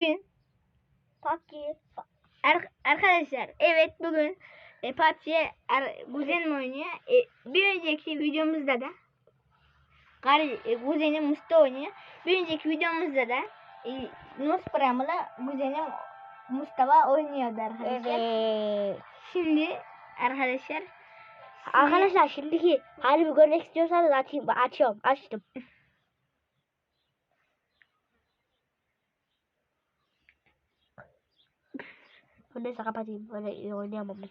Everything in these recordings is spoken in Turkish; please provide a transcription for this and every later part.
Bugün PUBG. ar- arkadaşlar evet bugün e, PUBG kuzenim oynuyor. E, bir önceki videomuzda da kar e, kuzenim Musta oynuyor. Bir önceki videomuzda da e, Nus Pram'la kuzenim Mustafa oynuyordu arkadaşlar. Evet. Şimdi arkadaşlar Arkadaşlar şimdiki halimi görmek istiyorsanız açayım. Açıyorum. Açtım. Neyse kapatayım. Böyle iyi oynayamam ben.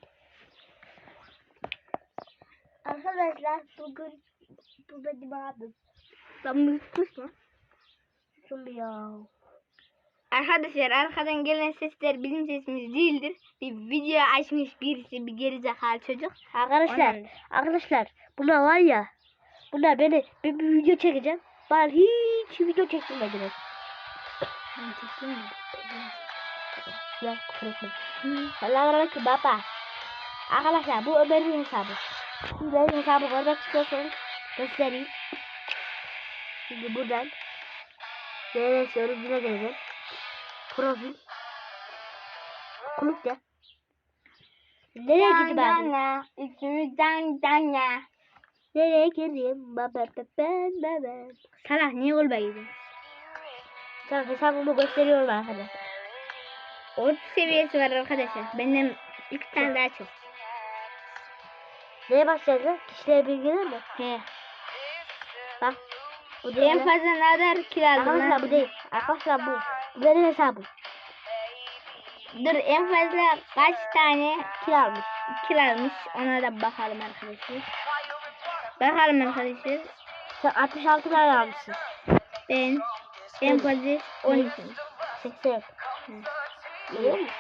Arkadaşlar bugün bu benim abim. bu kuş mu? Şunu ya. Arkadaşlar arkadan gelen sesler bizim sesimiz değildir. Bir video açmış birisi bir gerizekalı çocuk. Arkadaşlar, Ondan. arkadaşlar bunlar var ya. Bunlar beni ben bir video çekeceğim. Ben hiç video çektirmediler. Ben çekeyim Ya küfür etme. Selamünaleyküm baba. Arkadaşlar bu Ömer'in hesabı. Benim hesabı görmek istiyorsanız göstereyim. Şimdi buradan DNS örümcüne geleceğim. Profil. Kulüp de. Nereye gideyim abi? Dana, üçümüzden dana. Nereye gireyim? Baba ben baba. Salak niye gidiyorsun? Tamam hesabımı gösteriyorum arkadaşlar. 30 seviyesi var arkadaşlar. Benden iki tane daha çok. Neye başlayacağız? Kişiler bilgiler mi? He. Bak. Bu değil. En fazla ne kadar kilo aldın Arkadaşlar bu değil. Arkadaşlar bu. Benim hesabım. Dur en fazla kaç tane Kil almış. kilo almış ona da bakalım arkadaşlar. Bakalım arkadaşlar. Sen 66 tane almışsın. Ben en fazla 12. 80. Biliyor musun?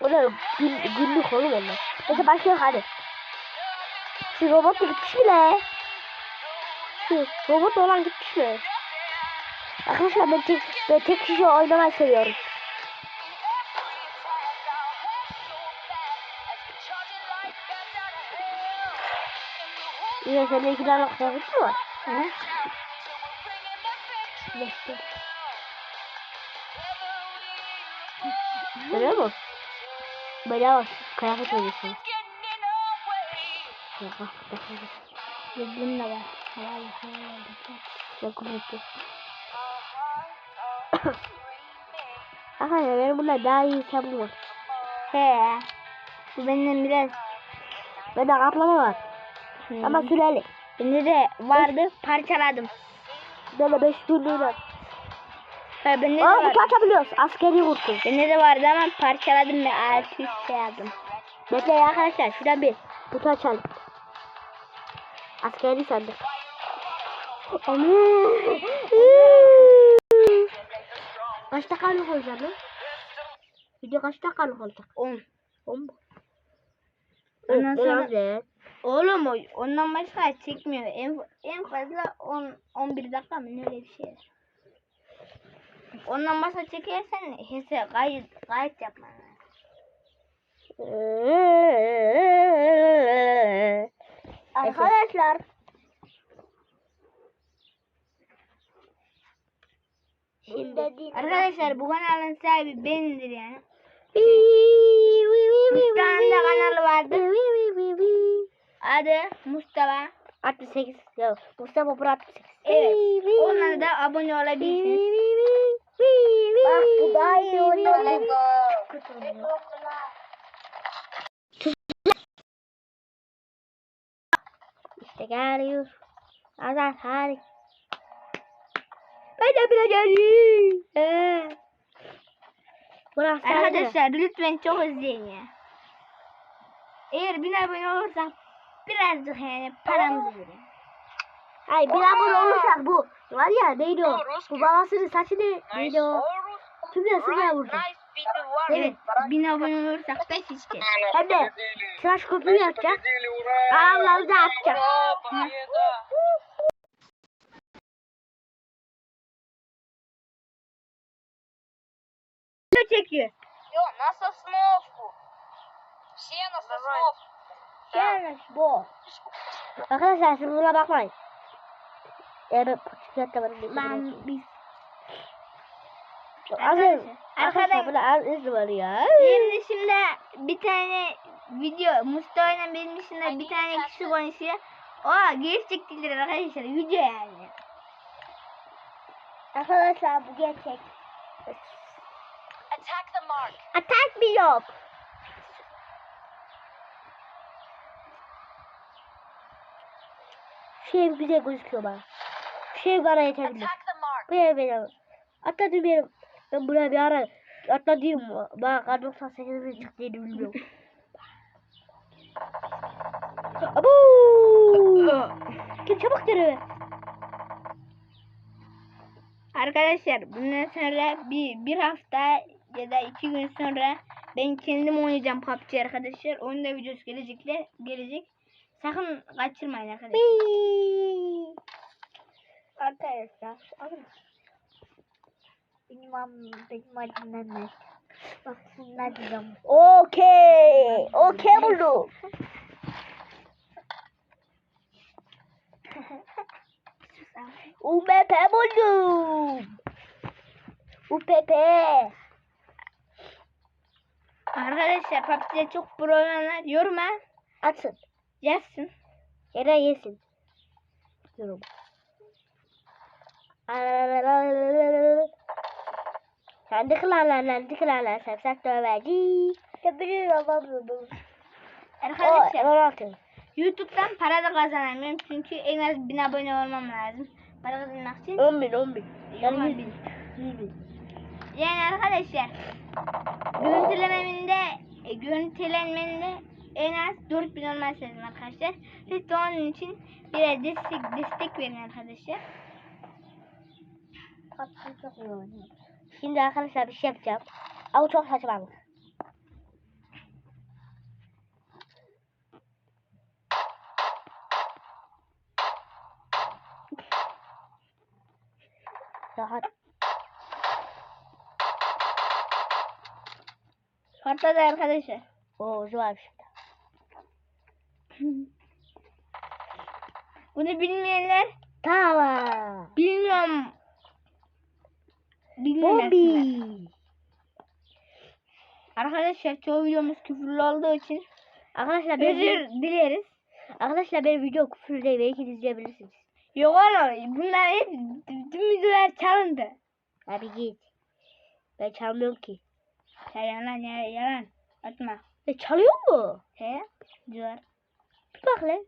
O da gün, günlük oğlum onlar. Neyse başlayalım hadi. Şu robot da gitmiş bile. Şu robot olan gitmiş mi? Arkadaşlar ben tek, ben tek kişi oynamayı seviyorum. Yine senin iki tane kıyafet mi var? He? Bekle. Görüyor musun? Böyle bak. Kıyafet oynuyorsun. Ya bak bak bak. Gözlüğüm de var. Havalı havalı. Çok komikti. Arkadaşlar benim bunlar daha iyi hesabım var. He. Bu benden biraz Bende kaplama var. Hmm. Ama süreli. Bende de vardı parçaladım. Böyle 5 günlüğü var. Ha, bende de Aa vardı. kutu açabiliyoruz. Askeri kutu. Bende de vardı ama parçaladım ve altı üst şey aldım. Bekle ya arkadaşlar şuradan bir kutu açalım. Askeri sandık. Aman. Kaç dakikalık olacak lan? Video kaç dakikalık olacak? 10. 10 mu? Ondan Evet, sonra- biraz Oğlum ondan başka çekmiyor. En, en fazla 10 11 dakika mı ne öyle bir şey. Ondan başka çekersen hese gayet gayet yapman. Arkadaşlar Şimdi Arkadaşlar bu kanalın sahibi benimdir yani. Mustafa'nın da kanalı vardı. Adı Mustafa. 68 yok. Mustafa Burak 68. Evet. Onlara da abone olabilirsiniz. İşte geliyor. Azat hadi. Ben de bile. Ee. Sen de. Arkadaşlar lütfen çok izleyin ya. Eğer bin abone olursak birazcık yani paramızı verin. Hayır bir abone olursak bu. Var ya neydi o? Bu babasının saçı ne? Neydi o? Tüm yasını vurdu Evet bin abone olursak da işte. Hem de tıraş köpüğü yapacak. Ağlarını da atacak. Video çekiyor. Все, на сосновку. Все на сосновку. Gelmiş bu. Arkadaşlar siz buna bakmayın. Evet, bisiklet de var. Lan biz Arkadaşlar, Arkadaşlar, burada az iz var ya. Benim dışında bir tane video Mustafa'yla benim dışında bir tane kişi konuşuyor. O gerçek değildir arkadaşlar. Video yani. Arkadaşlar bu gerçek. Attack the mark. Atak bir yok. Şu ev güzel gözüküyor bana. Şu ev bana yetebilir. Attack the mark. Bu ev benim. Hatta diyorum ben buraya bir ara bana kar 98'e çıktığını bilmiyorum. Abo! Gel çabuk eve. Arkadaşlar bundan sonra bir, bir hafta ya da iki gün sonra ben kendim oynayacağım PUBG arkadaşlar. Onun da videosu gelecekler, gelecek. Sakın kaçırmayın arkadaşlar. Arkadaşlar. Benim am benim Mehmet. Bak diyeceğim. Okey. Okey buldum. UMP buldum. UPP. Arkadaşlar PUBG'de çok pro olanlar yoruma Atın. yazsın. Yere yesin. Yorum. Kendi kılarlar, kendi kılarlar, sepsak döveci. Köpürüyor babamı. Arkadaşlar O, atın. YouTube'dan para da kazanamıyorum çünkü en az 1000 abone olmam lazım. Para kazanmak için 10 bin, 10 bin. Yani Olmaz 100 bin. 100 bin. Yani arkadaşlar görüntülememinde e, en az 4000 olması lazım arkadaşlar. Siz de onun için bir destek destek verin arkadaşlar. Tatlı çok iyi oynuyor. Şimdi arkadaşlar bir şey yapacağım. Ama çok saçmalık. Daha Patladı arkadaşlar. o var şimdi. Bunu bilmeyenler Tamam. bilmiyorum. Bobby. Arkadaşlar çoğu videomuz küfürlü olduğu için Arkadaşlar benim, özür dileriz. arkadaşlar benim video küfür değil belki izleyebilirsiniz. Yok oğlum bunlar hep tüm videolar çalındı. Abi git. Ben çalmıyorum ki. Ya yalan ya yalan. Atma. Ne çalıyor mu? He? Diyor. Bir bak lan.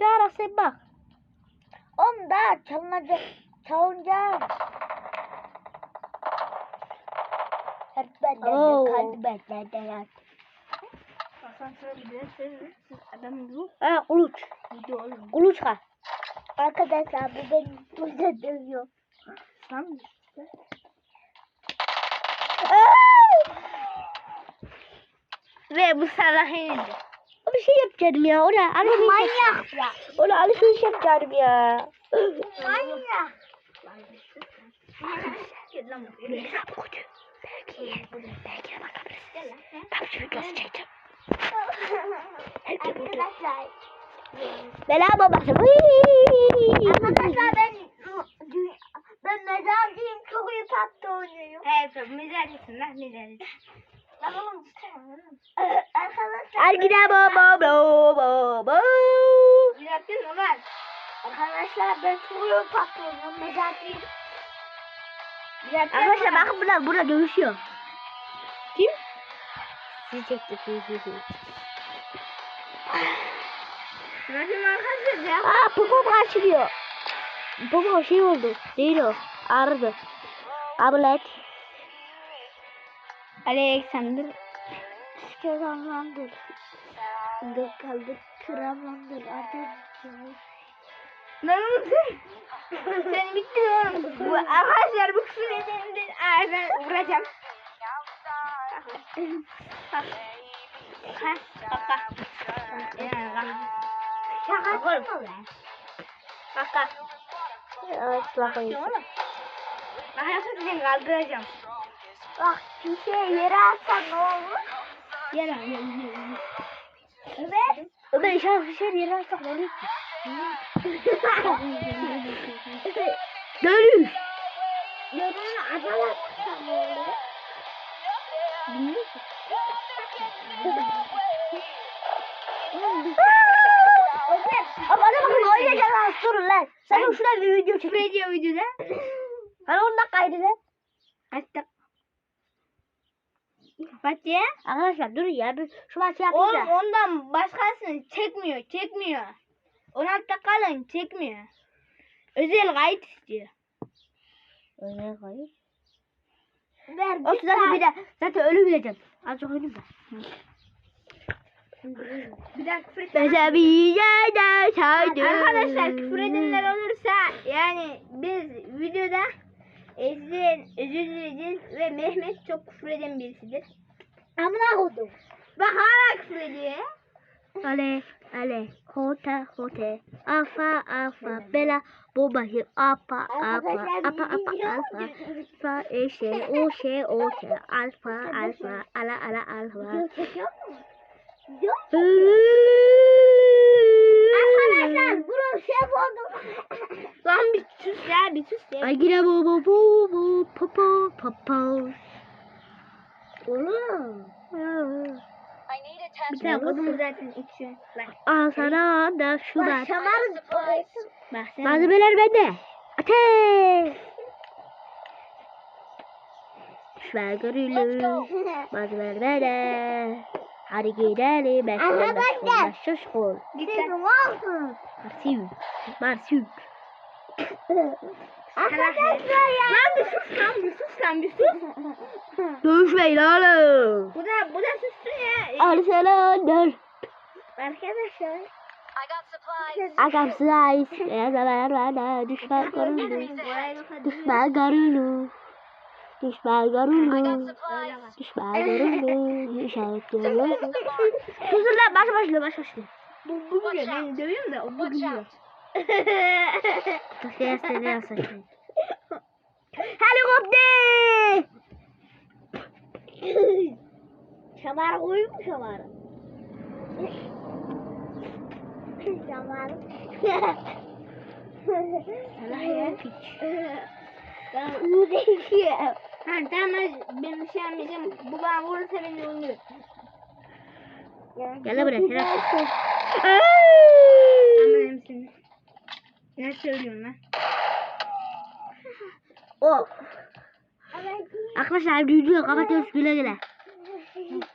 Bir ara sen bak. Onda çalınacak. Çalınacak. Hadi benden Oo. de hadi benden de ya. Asansöre giderseniz siz adam yok. Ha kuluç. Kuluçka. Arkadaşlar bu beni burada dövüyor. Sen Ve bu sabah indi. O bir şey yapacaktım ya. Ona alışveriş Manyak ya. Ona alışveriş yapacaktım ya. Manyak. Belki, belki de bakabilirsiniz. Ben şu videosu çekeceğim. Arkadaşlar. Bela babası. Arkadaşlar ben ben mezarcıyım çok iyi tatlı oynuyorum. Evet mezarcısın lan mezarcısın. Lan oğlum Arkadaşlar. Algida baba baba baba. Yaktın ulan. Arkadaşlar ben oynuyorum. Mezarcıyım. Yaktın Arkadaşlar bakın burada burada dövüşüyor. Kim? Sizi çektik. Bakın arkadaşlar ya. Aa popom kaçırıyor. Popom şey oldu. Değil o. Ağrıdı. Kabul et. Alexander. Kıramlandır. Gök kaldır. Kıramlandır. Artık Lan oğlum sen. sen bittin oğlum. Bu, arkadaşlar bu küfür edenimden ağzına vuracağım. Bak. Ha, bak bak. Bak. Şaka oğlum. Bak bak. Asla koyun. Oğlum. Bak nasıl seni kaldıracağım. Bak bir şey yere atsan ne olur? Gel, gel, gel. Evet. Ömer inşallah bir şey yere atsak ne olur ki? Dönüş. Ya bana adam Bilmiyorum ki. Ama bana bakın oynayacağız durun lan. Sakın şurada bir video Küfür çekin. ediyor videoda. Hani 10 dakikaydı lan. Hatta. Kapat ya. Arkadaşlar durun ya. Bir şu maçı Oğlum yapayım da. ondan başkasını çekmiyor, çekmiyor. 16 kalın çekmiyor. Özel kayıt istiyor. Öyle koy. Ver O zaten bir de zaten ölü bileceğim. Azıcık ölüm var. Bir daha küfür etme. Mesela bir yerde saydım. Arkadaşlar küfür edenler olursa yani biz videoda sizden özür dileyeceğiz ve Mehmet çok küfür eden birisidir. Amına koydum. Bak hala küfür ediyor. Ale, ale, hote, hote, alfa, alfa, bela, bomba, hip, apa, apa, apa, apa, alfa, fa, eşe, o şey, o şey, alfa, alfa, ala, ala, alfa. Arkadaşlar bunu şey oldu. Lan bir sus ya bir sus ya. Ay yine bu bu bu bu popo popo. Oğlum. Bir tane kodumu zaten içiyor. Al sana da şu da. Sen. Malzemeler bende. Ateş. Düşman görülür. Malzemeler bende. Hadi gidelim. Arkadaşlar. Şuşkul. Dikkat. Marsiyum. Marsiyum. Arkadaşlar ya. Lan bir sus lan bir sus lan bir sus. Dövüşmeyin oğlum. bu da bu da sussun ya. Arsenal'dır. Arkadaşlar. I got supplies. Agam slice. Beyaz haber bana. Düşman görülür. Düşman görülür. Düşman supplies. Düşman görülür. İşaret. Come Susun lan baş başlıyor baş başlıyor. Bu, bu gülüyor. Beni dövüyorum da o bu gülüyor. Taşıya seni yansın. Helikopter! Şamar koyuyor mu şamar? şamar. Allah ya piç. Ben uğraşıyorum. Ha tamam hadi ben bir şey yapmayacağım. Bu bana vurursa beni öldürür. Gel buraya şerefsiz. Aman seni. Ne söylüyorsun lan? Of. Arkadaşlar videoyu kapatıyoruz güle güle.